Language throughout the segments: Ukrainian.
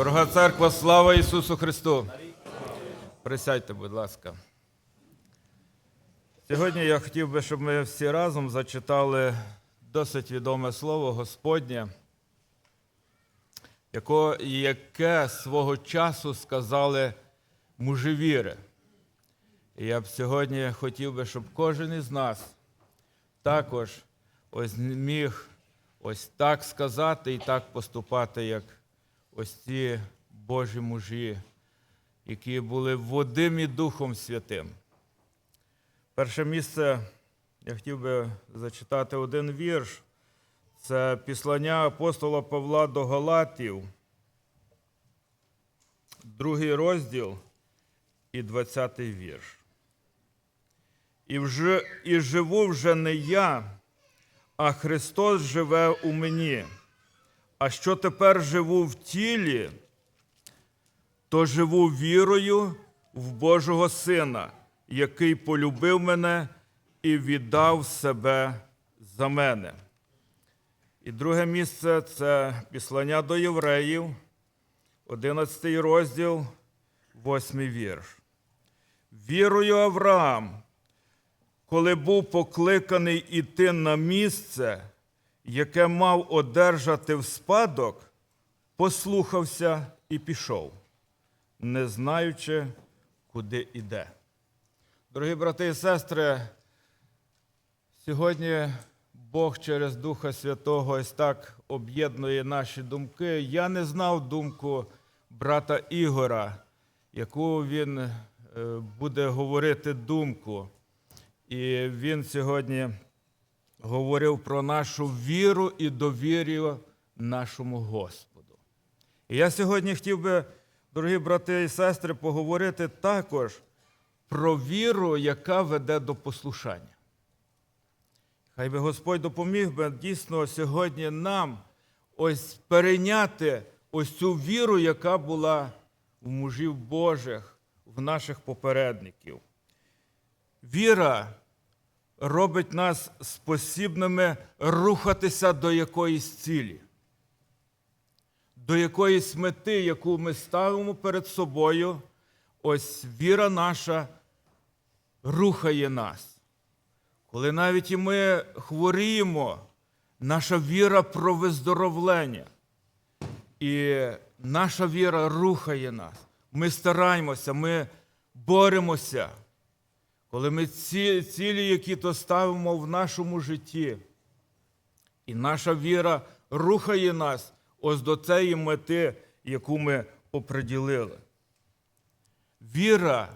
Дорога церква, слава Ісусу Христу! Присядьте, будь ласка. Сьогодні я хотів би, щоб ми всі разом зачитали досить відоме слово Господнє, яке свого часу сказали мужі. І я б сьогодні хотів би, щоб кожен із нас також ось міг ось так сказати і так поступати, як ось ці Божі мужі, які були водимі Духом Святим. Перше місце я хотів би зачитати один вірш. Це післання апостола Павла до Галатів, другий розділ і 20 вірш. І, вже, і живу вже не я, а Христос живе у мені. А що тепер живу в тілі, то живу вірою в Божого Сина, який полюбив мене і віддав себе за мене. І друге місце це післання до євреїв, 11 розділ, 8 вірш. Вірою Авраам, коли був покликаний іти на місце, яке мав одержати в спадок, послухався і пішов, не знаючи, куди іде. Дорогі брати і сестри, сьогодні Бог через Духа Святого ось так об'єднує наші думки. Я не знав думку брата Ігора, яку він е, буде говорити думку. І він сьогодні говорив про нашу віру і довір'я нашому Господу. І я сьогодні хотів би, дорогі брати і сестри, поговорити також про віру, яка веде до послушання. Хай би Господь допоміг би дійсно сьогодні нам ось перейняти ось цю віру, яка була в мужів Божих, в наших попередників. Віра робить нас спосібними рухатися до якоїсь цілі, до якоїсь мети, яку ми ставимо перед собою. Ось віра наша рухає нас. Коли навіть і ми хворіємо, наша віра про виздоровлення. І наша віра рухає нас. Ми стараємося, ми боремося. Коли ми ці цілі, які то ставимо в нашому житті, і наша віра рухає нас ось до цієї мети, яку ми оприділили. Віра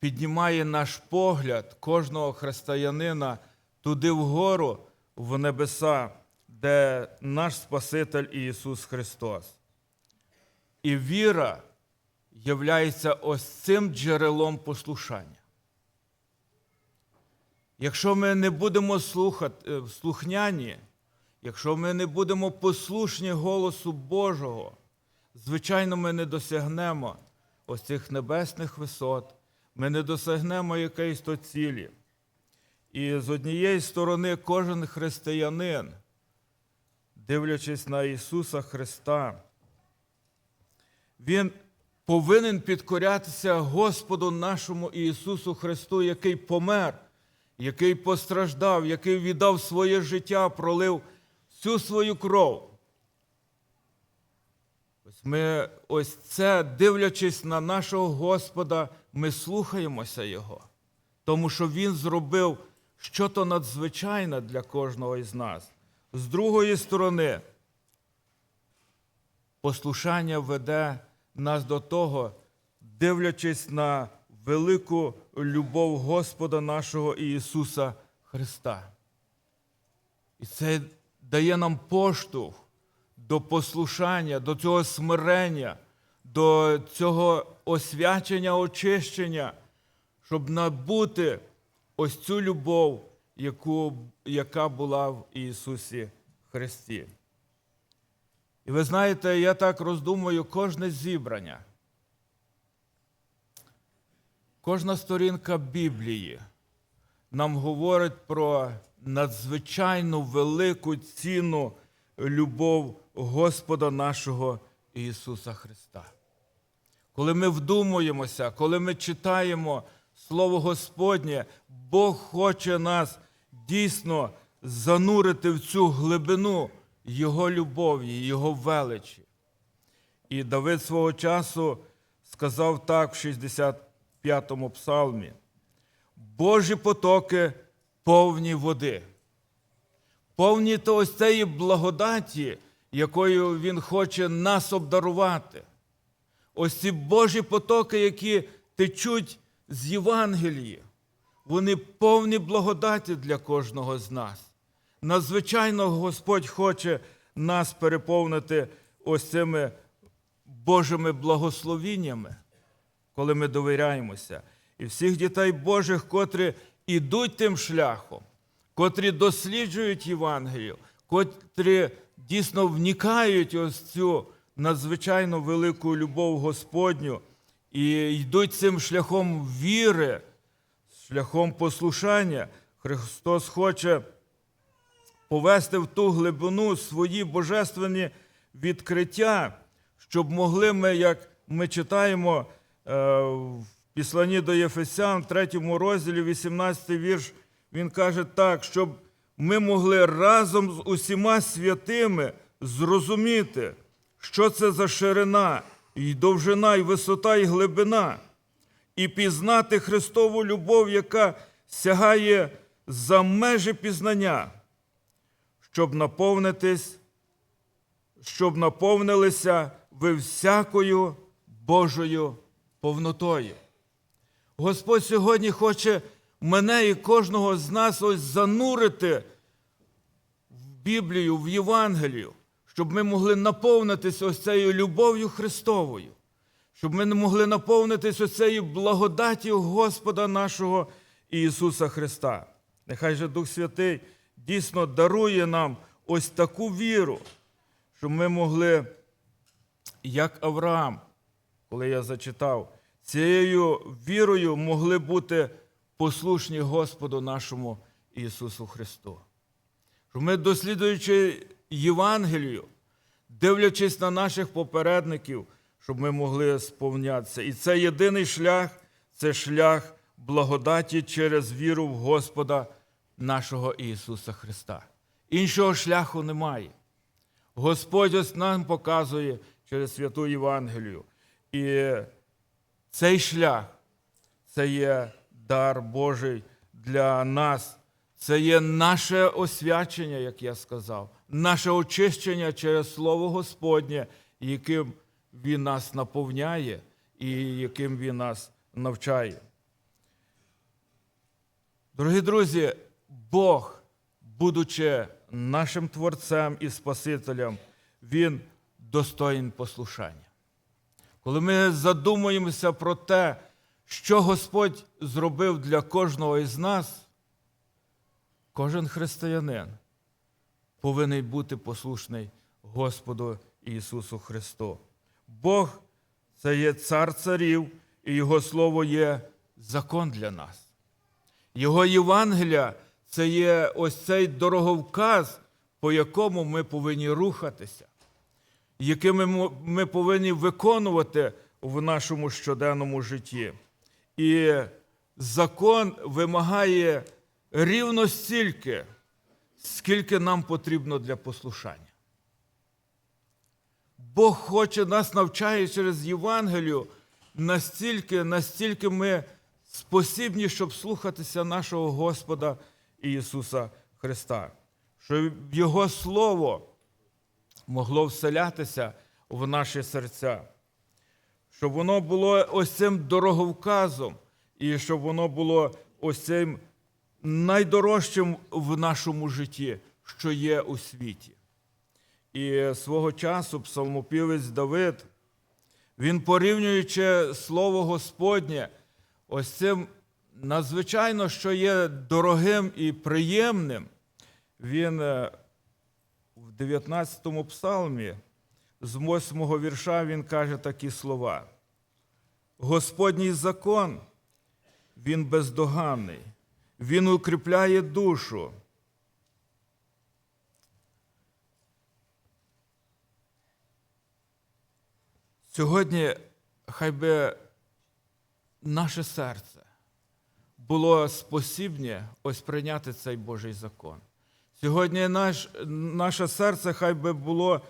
піднімає наш погляд кожного християнина туди вгору, в небеса, де наш Спаситель Ісус Христос. І віра являється ось цим джерелом послушання. Якщо ми не будемо слухати, е, слухняні, якщо ми не будемо послушні голосу Божого, звичайно, ми не досягнемо ось цих небесних висот, ми не досягнемо якоїсь то цілі. І з однієї сторони, кожен християнин, дивлячись на Ісуса Христа, Він повинен підкорятися Господу нашому Ісусу Христу, який помер, який постраждав, який віддав своє життя, пролив всю свою кров. Ось ми ось це, дивлячись на нашого Господа, ми слухаємося Його, тому що Він зробив щось надзвичайне для кожного із нас. З другої сторони, послушання веде нас до того, дивлячись на велику любов Господа нашого Ісуса Христа. І це дає нам поштовх до послушання, до цього смирення, до цього освячення, очищення, щоб набути ось цю любов, яку, яка була в Ісусі Христі. І ви знаєте, я так роздумую кожне зібрання, кожна сторінка Біблії нам говорить про надзвичайну велику ціну любов Господа нашого Ісуса Христа. Коли ми вдумуємося, коли ми читаємо Слово Господнє, Бог хоче нас дійсно занурити в цю глибину Його любові, Його величі. І Давид свого часу сказав так в 65-му псалмі: Божі потоки повні води, повні ось цієї благодаті, якою Він хоче нас обдарувати. Ось ці Божі потоки, які течуть з Євангелії, вони повні благодаті для кожного з нас. Надзвичайно Господь хоче нас переповнити ось цими Божими благословіннями, коли ми довіряємося. І всіх дітей Божих, котрі ідуть тим шляхом, котрі досліджують Євангелію, котрі дійсно вникають ось цю надзвичайно велику любов Господню і йдуть цим шляхом віри, шляхом послушання. Христос хоче повести в ту глибину свої божественні відкриття, щоб могли ми, як ми читаємо в післанні до Єфесян, в 3 розділі, 18 вірш, він каже так, щоб ми могли разом з усіма святими зрозуміти, що це за ширина, і довжина, і висота, і глибина, і пізнати Христову любов, яка сягає за межі пізнання, щоб наповнитись, щоб наповнилися ви всякою Божою повнотою. Господь сьогодні хоче мене і кожного з нас ось занурити в Біблію, в Євангелію, щоб ми могли наповнитися ось цією любов'ю Христовою, щоб ми могли наповнитися ось цією благодаттю Господа нашого Ісуса Христа. Нехай же Дух Святий дійсно дарує нам ось таку віру, щоб ми могли, як Авраам, коли я зачитав, цією вірою могли бути послушні Господу нашому Ісусу Христу. Ми, дослідуючи Євангелію, дивлячись на наших попередників, щоб ми могли сповнятися. І це єдиний шлях це шлях благодаті через віру в Господа нашого Ісуса Христа. Іншого шляху немає. Господь ось нам показує через святу Євангелію. І цей шлях це є дар Божий для нас. Це є наше освячення, як я сказав, наше очищення через Слово Господнє, яким Він нас наповняє і яким Він нас навчає. Дорогі друзі, Бог, будучи нашим Творцем і Спасителем, Він достоїн послушання. Коли ми задумуємося про те, що Господь зробив для кожного із нас, кожен християнин повинен бути послушний Господу Ісусу Христу. Бог це є цар царів, і Його Слово є закон для нас. Його Євангелія це є ось цей дороговказ, по якому ми повинні рухатися, якими ми повинні виконувати в нашому щоденному житті. І закон вимагає рівно стільки, скільки нам потрібно для послушання. Бог хоче нас навчає через Євангелію настільки, настільки ми спосібні, щоб слухатися нашого Господа Ісуса Христа, щоб Його Слово могло вселятися в наші серця, щоб воно було ось цим дороговказом, і щоб воно було ось цим найдорожчим в нашому житті, що є у світі. І свого часу псалмопівець Давид, він порівнюючи Слово Господнє, ось цим надзвичайно, що є дорогим і приємним, він е, в 19 псалмі з 8 вірша він каже такі слова. Господній закон, він бездоганний, він укріпляє душу. Сьогодні хай би наше серце було спосібне ось прийняти цей Божий закон. Сьогодні наш, наше серце хай би було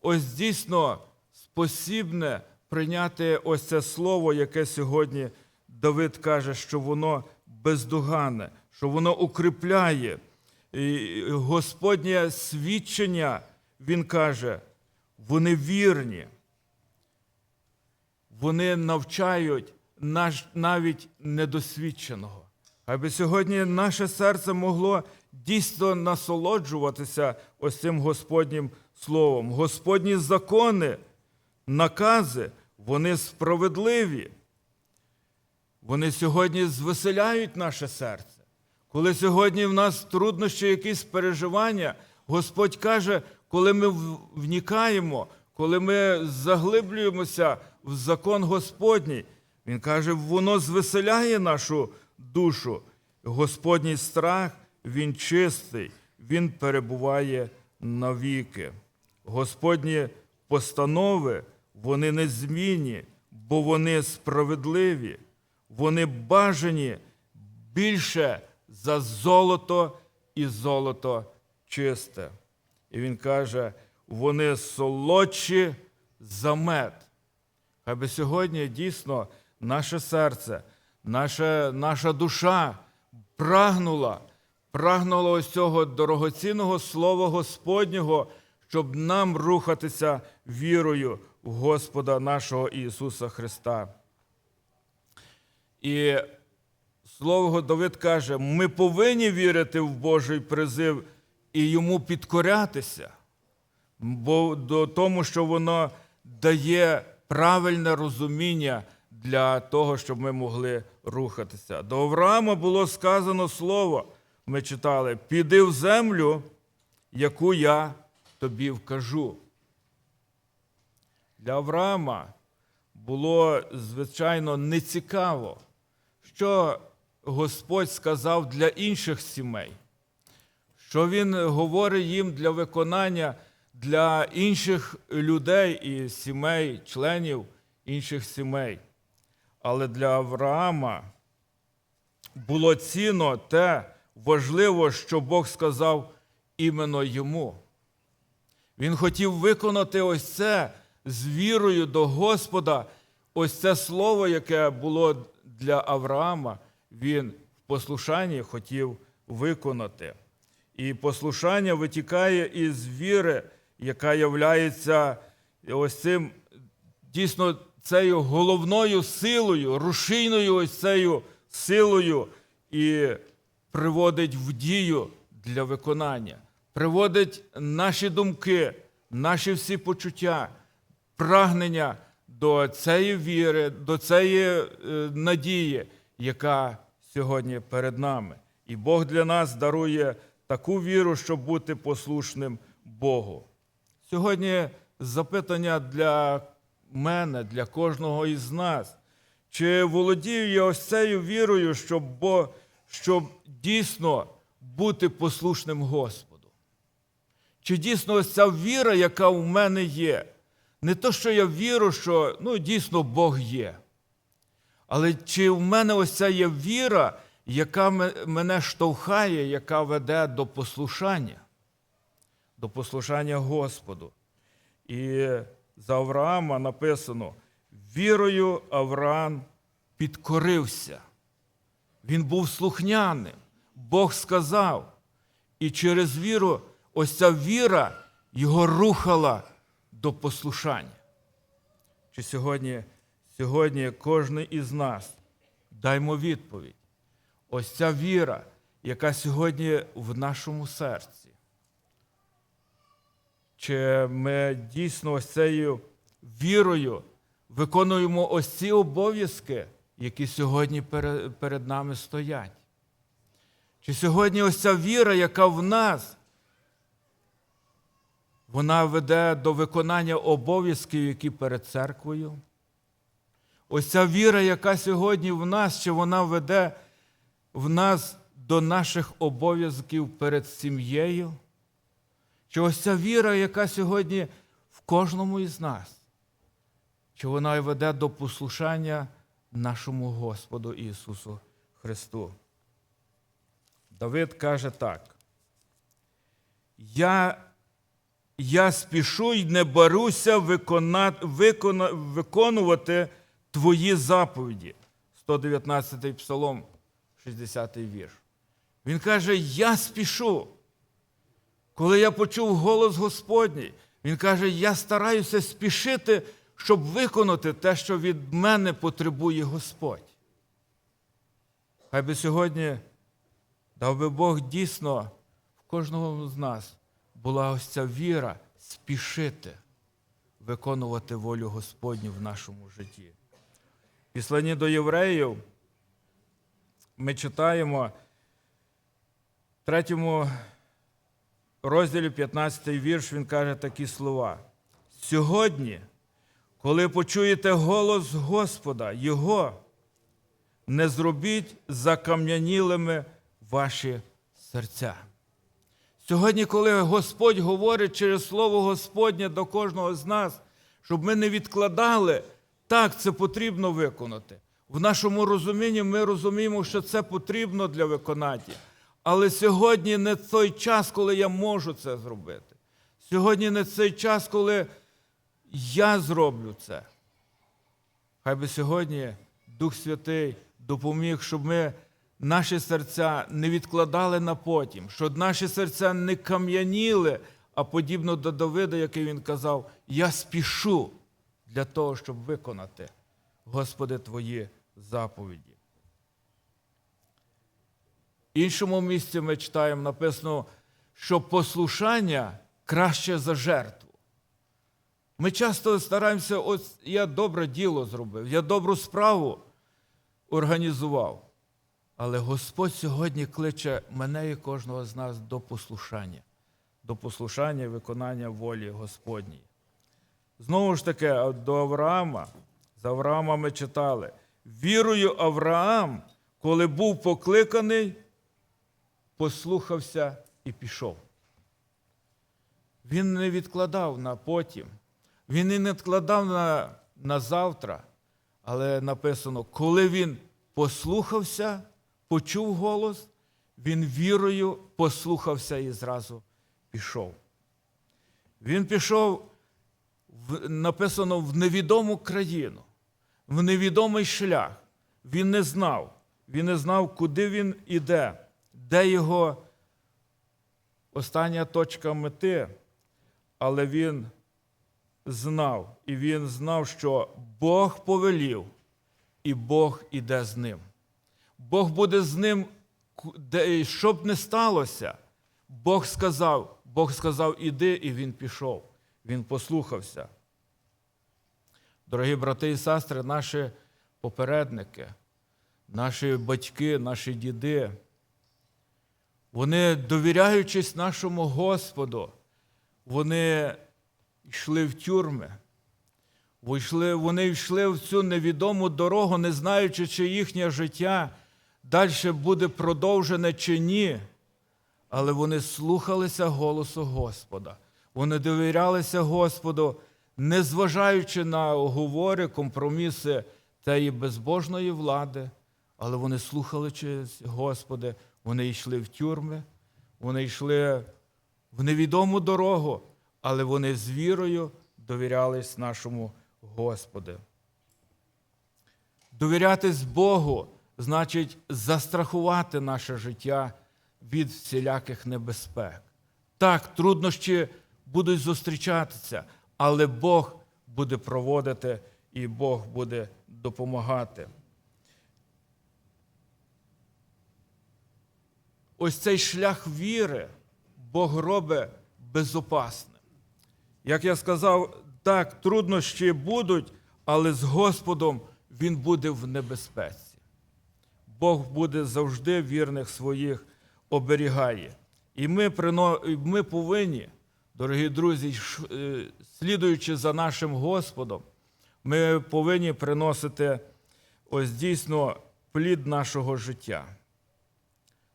ось дійсно спосібне прийняти ось це слово, яке сьогодні Давид каже, що воно бездоганне, що воно укріпляє. І Господнє свідчення, він каже, вони вірні, вони навчають навіть недосвідченого. Аби сьогодні наше серце могло дійсно насолоджуватися ось цим Господнім словом. Господні закони, накази, вони справедливі. Вони сьогодні звеселяють наше серце. Коли сьогодні в нас труднощі, якісь переживання, Господь каже, коли ми внікаємо, коли ми заглиблюємося в закон Господній, Він каже, воно звеселяє нашу душу. Господній страх, він чистий, він перебуває навіки. Господні постанови, вони незмінні, бо вони справедливі, вони бажані більше за золото і золото чисте. І він каже, вони солодші за мед. Хай би сьогодні дійсно наше серце, наша, наша душа прагнула, прагнула ось цього дорогоцінного слова Господнього, щоб нам рухатися вірою в Господа нашого Ісуса Христа. І Слово Давид каже, ми повинні вірити в Божий призив і йому підкорятися, бо до тому, що воно дає правильне розуміння для того, щоб ми могли рухатися. До Авраама було сказано слово, ми читали: піди в землю, яку я тобі вкажу. Для Авраама було, звичайно, нецікаво, що Господь сказав для інших сімей, що Він говорить їм для виконання для інших людей і сімей, членів інших сімей. Але для Авраама було цінно те важливо, що Бог сказав іменно йому. Він хотів виконати ось це з вірою до Господа, ось це слово, яке було для Авраама, він в послушанні хотів виконати. І послушання витікає із віри, яка являється ось цим дійсно цією головною силою, рушійною ось цією силою і приводить в дію для виконання, приводить наші думки, наші всі почуття, прагнення до цієї віри, до цієї е, надії, яка сьогодні перед нами. І Бог для нас дарує таку віру, щоб бути послушним Богу. Сьогодні запитання для мене, для кожного із нас. Чи володію я ось цією вірою, щоб, бо, щоб дійсно бути послушним Господу? Чи дійсно ось ця віра, яка у мене є? Не то, що я вірю, що ну, дійсно Бог є. Але чи в мене ось ця є віра, яка мене штовхає, яка веде до послушання, до послушання Господу? І за Авраама написано: вірою Авраам підкорився. Він був слухняним. Бог сказав. І через віру, ось ця віра його рухала до послушання. Чи сьогодні, сьогодні кожен із нас даймо відповідь. Ось ця віра, яка сьогодні в нашому серці. Чи ми дійсно ось цією вірою виконуємо ось ці обов'язки, які сьогодні перед нами стоять? Чи сьогодні ось ця віра, яка в нас, вона веде до виконання обов'язків, які перед церквою? Ось ця віра, яка сьогодні в нас, чи вона веде в нас до наших обов'язків перед сім'єю? Чи ось ця віра, яка сьогодні в кожному із нас? чи вона веде до послушання нашому Господу Ісусу Христу. Давид каже так: Я, я спішу й не баруся викона, викона, виконувати Твої заповіді. 119 псалом, 60 вірш. Він каже: Я спішу. Коли я почув голос Господній, він каже: Я стараюся спішити, щоб виконати те, що від мене потребує Господь. Хай би сьогодні дав би Бог дійсно в кожного з нас була ось ця віра спішити виконувати волю Господню в нашому житті. В Післанні до євреїв ми читаємо в третьому розділі 15 вірш, він каже такі слова. Сьогодні, коли почуєте голос Господа, Його, не зробіть закам'янілими ваші серця. Сьогодні, коли Господь говорить через Слово Господнє до кожного з нас, щоб ми не відкладали, так, це потрібно виконати. В нашому розумінні ми розуміємо, що це потрібно для виконання. Але сьогодні не той час, коли я можу це зробити. Сьогодні не цей час, коли я зроблю це. Хай би сьогодні Дух Святий допоміг, щоб ми наші серця не відкладали на потім, щоб наші серця не кам'яніли, а подібно до Давида, який він казав: Я спішу для того, щоб виконати, Господи, Твої заповіді. В іншому місці ми читаємо написано, що послушання краще за жертву. Ми часто стараємося, ось я добре діло зробив, я добру справу організував. Але Господь сьогодні кличе мене і кожного з нас до послушання, до послушання і виконання волі Господній. Знову ж таки, до Авраама, з Авраама ми читали: вірою Авраам, коли був покликаний, послухався і пішов. Він не відкладав на потім, він і не відкладав на, на завтра, але написано, коли він послухався, почув голос, він вірою послухався і зразу пішов. Він пішов, написано, в невідому країну, в невідомий шлях. Він не знав. Він не знав, куди він іде, де його остання точка мети, але він знав, і він знав, що Бог повелів, і Бог іде з ним. Бог буде з ним, що б не сталося. Бог сказав, Бог сказав, іди, і він пішов. Він послухався. Дорогі брати і сестри, наші попередники, наші батьки, наші діди, вони, довіряючись нашому Господу, вони йшли в тюрми, вони йшли в цю невідому дорогу, не знаючи, чи їхнє життя далі буде продовжене чи ні. Але вони слухалися голосу Господа. Вони довірялися Господу, незважаючи на оговори, компроміси тієї безбожної влади, але вони слухали Господи, вони йшли в тюрми, вони йшли в невідому дорогу, але вони з вірою довірялись нашому Господу. Довірятись Богу значить застрахувати наше життя від всіляких небезпек. Так, труднощі будуть зустрічатися, але Бог буде проводити і Бог буде допомагати. Ось цей шлях віри Бог робить безопасним. Як я сказав, так, труднощі будуть, але з Господом Він буде в небезпеці. Бог буде завжди вірних своїх оберігає. І ми ми повинні, дорогі друзі, слідуючи за нашим Господом, ми повинні приносити ось дійсно плід нашого життя.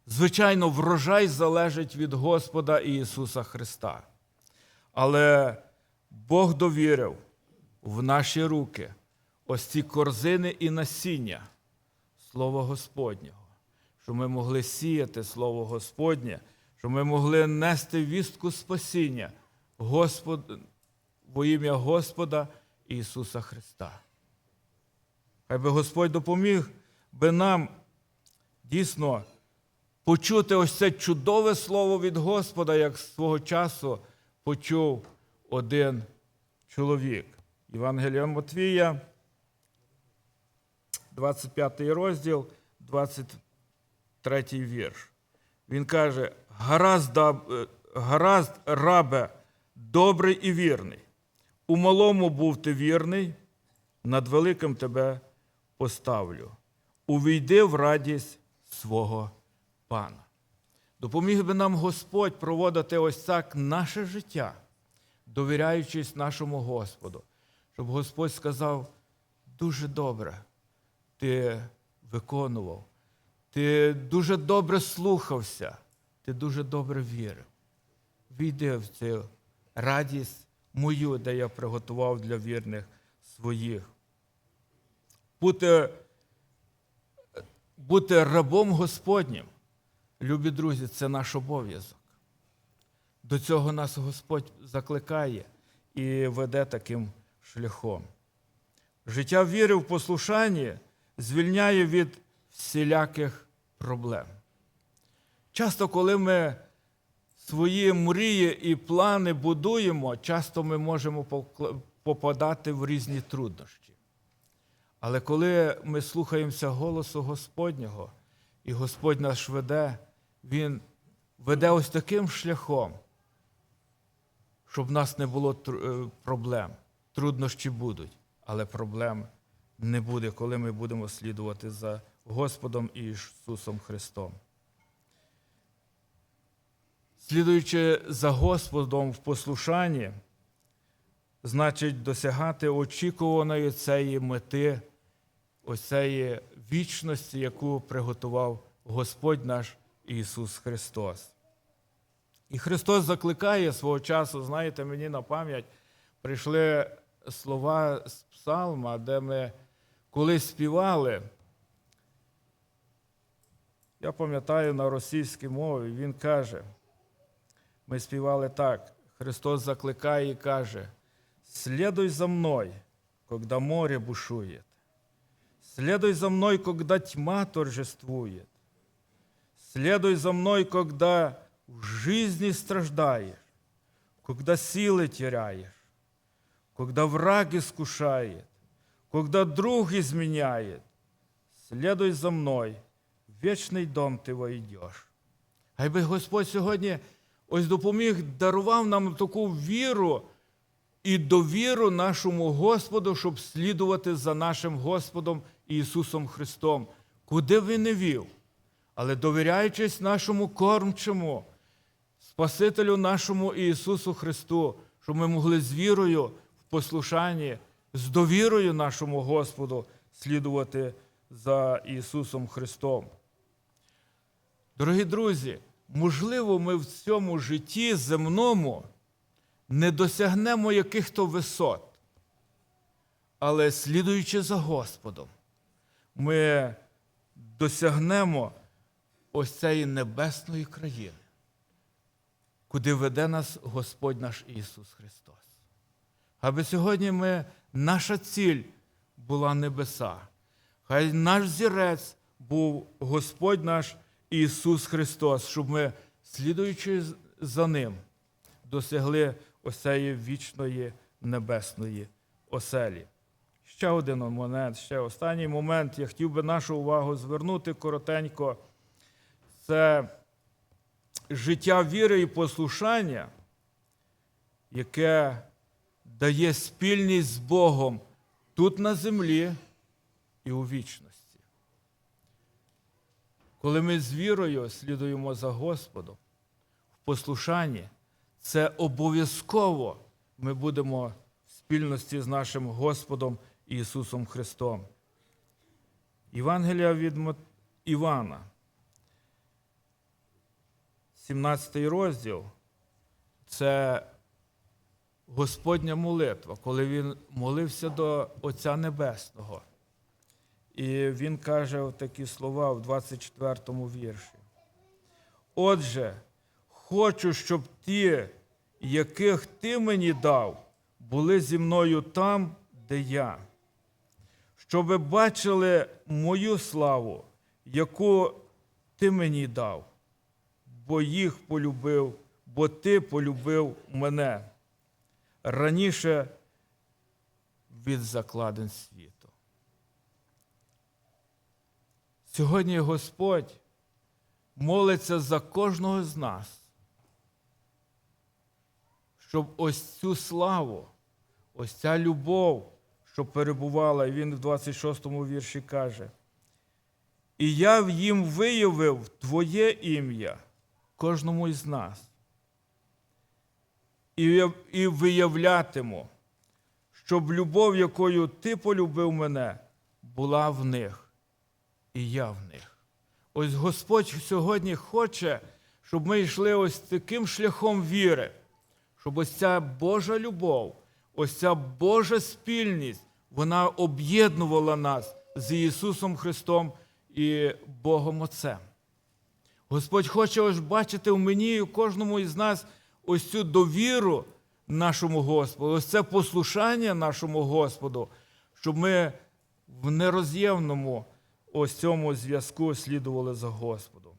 Звичайно, врожай залежить від Господа Ісуса Христа. Але Бог довірив в наші руки ось ці корзини і насіння Слова Господнього, щоб ми могли сіяти Слово Господнє, щоб ми могли нести вістку спасіння Господ... во ім'я Господа Ісуса Христа. Хай би Господь допоміг би нам дійсно почути ось це чудове слово від Господа, як свого часу почув один чоловік. Євангелія Матвія, 25 розділ, 23 вірш. Він каже: гаразд, е, гаразд рабе, добрий і вірний. У малому був ти вірний, над великим тебе поставлю. Увійди в радість свого пана. Допоміг би нам Господь проводити ось так наше життя, довіряючись нашому Господу, щоб Господь сказав: дуже добре, ти виконував, ти дуже добре слухався, ти дуже добре вірив. Війди в цю радість мою, де я приготував для вірних своїх. Бути, бути рабом Господнім, любі друзі, це наш обов'язок. До цього нас Господь закликає і веде таким шляхом. Життя віри в послушанні звільняє від всіляких проблем. Часто, коли ми свої мрії і плани будуємо, часто ми можемо попадати в різні труднощі. Але коли ми слухаємося голосу Господнього, і Господь нас веде, Він веде ось таким шляхом, щоб в нас не було е, проблем. Труднощі будуть, але проблем не буде, коли ми будемо слідувати за Господом Ісусом Христом. Слідуючи за Господом в послушанні, значить досягати очікуваної цієї мети, ось цієї вічності, яку приготував Господь наш Ісус Христос. І Христос закликає свого часу, знаєте, мені на пам'ять прийшли слова з Псалма, де ми колись співали. Я пам'ятаю на російській мові, він каже, ми співали так. Христос закликає і каже: Следуй за мною, когда море бушует. Следуй за мной, когда тьма торжествует. Следуй за мной, когда в жизни страждаешь, когда силы теряешь, когда враг искушает, когда друг изменяет. Следуй за мной, в вечный дом ты войдешь. Хай би Господь сьогодні ось допоміг, дарував нам таку віру і довіру нашому Господу, щоб слідувати за нашим Господом Ісусом Христом, куди б він не вів, але довіряючись нашому кормчому, Спасителю нашому Ісусу Христу, щоб ми могли з вірою в послушанні, з довірою нашому Господу слідувати за Ісусом Христом. Дорогі друзі, можливо, ми в цьому житті земному не досягнемо яких-то висот, але слідуючи за Господом, ми досягнемо ось цієї небесної країни, куди веде нас Господь наш Ісус Христос. Аби сьогодні ми, наша ціль була небеса. Хай наш зірець був Господь наш Ісус Христос, щоб ми, слідуючи за Ним, досягли осеї вічної небесної оселі. Ще один момент, ще останній момент. Я хотів би нашу увагу звернути коротенько. Це життя віри і послушання, яке дає спільність з Богом тут на землі і у вічності. Коли ми з вірою слідуємо за Господом в послушанні, це обов'язково ми будемо в спільності з нашим Господом Ісусом Христом. Євангелія від Івана, 17 розділ, це Господня молитва, коли він молився до Отця Небесного. І він каже такі слова в 24 му вірші. Отже, хочу, щоб ті, яких ти мені дав, були зі мною там, де я, щоб бачили мою славу, яку ти мені дав, бо їх полюбив, бо ти полюбив мене раніше від закладин світу. Сьогодні Господь молиться за кожного з нас, щоб ось цю славу, ось ця любов, що перебувала, він в 26-му вірші каже, і я їм виявив Твоє ім'я кожному із нас. І виявлятиму, щоб любов, якою ти полюбив мене, була в них, і я в них. Ось Господь сьогодні хоче, щоб ми йшли ось таким шляхом віри, щоб ось ця Божа любов, ось ця Божа спільність, вона об'єднувала нас з Ісусом Христом і Богом Отцем. Господь хоче ось бачити в мені і в кожному із нас ось цю довіру нашому Господу, ось це послушання нашому Господу, щоб ми в нероз'ємному ось цьому зв'язку слідували за Господом.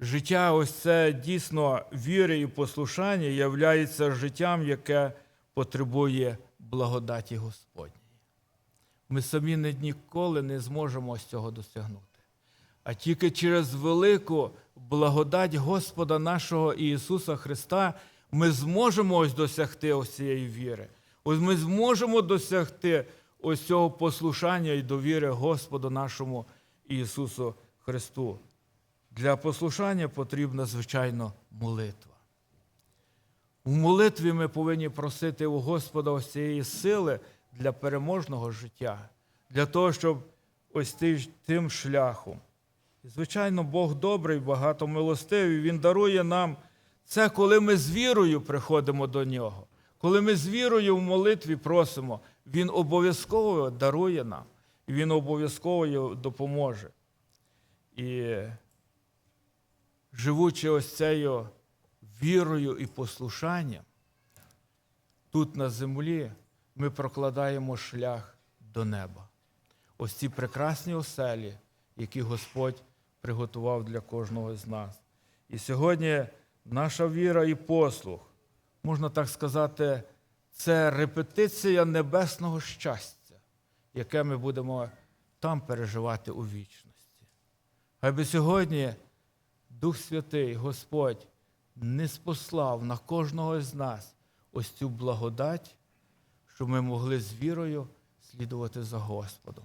Життя, ось це дійсно віри і послушання являється життям, яке потребує благодаті Господньої. Ми самі ніколи не зможемо ось цього досягнути. А тільки через велику благодать Господа нашого Ісуса Христа ми зможемо ось досягти ось цієї віри. Ось ми зможемо досягти ось цього послушання і довіри Господу нашому Ісусу Христу. Для послушання потрібна, звичайно, молитва. У молитві ми повинні просити у Господа ось цієї сили для переможного життя, для того, щоб ось ти- тим шляхом. Звичайно, Бог добрий, багатомилостивий, Він дарує нам це, коли ми з вірою приходимо до Нього. Коли ми з вірою в молитві просимо, Він обов'язково дарує нам, і Він обов'язково допоможе. І живучи ось цією вірою і послушанням, тут на землі ми прокладаємо шлях до неба. Ось ці прекрасні оселі, які Господь приготував для кожного з нас. І сьогодні наша віра і послух, можна так сказати, це репетиція небесного щастя, яке ми будемо там переживати у вічності. Хай би сьогодні Дух Святий, Господь, не спослав на кожного з нас ось цю благодать, щоб ми могли з вірою слідувати за Господом,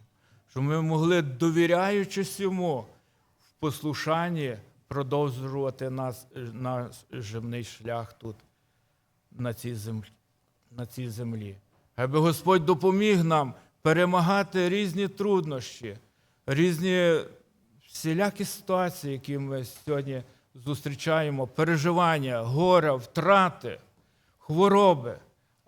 щоб ми могли, довіряючись йому, в послушанні продовжувати нас, наш земний шлях тут, на цій землі. На цій землі. Хай Господь допоміг нам перемагати різні труднощі, різні всілякі ситуації, які ми сьогодні зустрічаємо, переживання, горе, втрати, хвороби,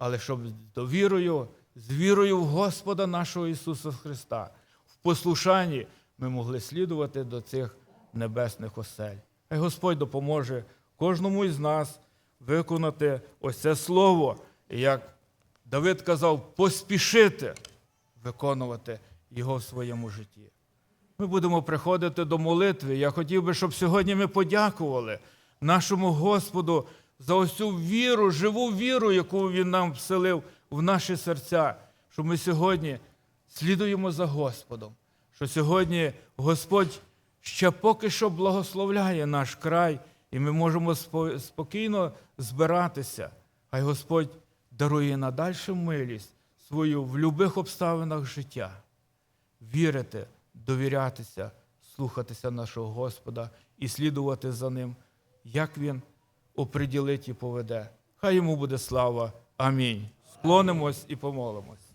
але щоб з довірою, з вірою в Господа нашого Ісуса Христа, в послушанні ми могли слідувати до цих небесних осель. Хай Господь допоможе кожному із нас виконати ось це слово, як Давид казав, поспішити виконувати його в своєму житті. Ми будемо приходити до молитви. Я хотів би, щоб сьогодні ми подякували нашому Господу за ось віру, живу віру, яку Він нам вселив в наші серця, щоб ми сьогодні слідуємо за Господом, що сьогодні Господь ще поки що благословляє наш край, і ми можемо спокійно збиратися. Хай Господь дарує надальшу милість свою в любих обставинах життя вірити, довірятися, слухатися нашого Господа і слідувати за Ним, як Він оприділить і поведе. Хай йому буде слава. Амінь. Склонимось і помолимось.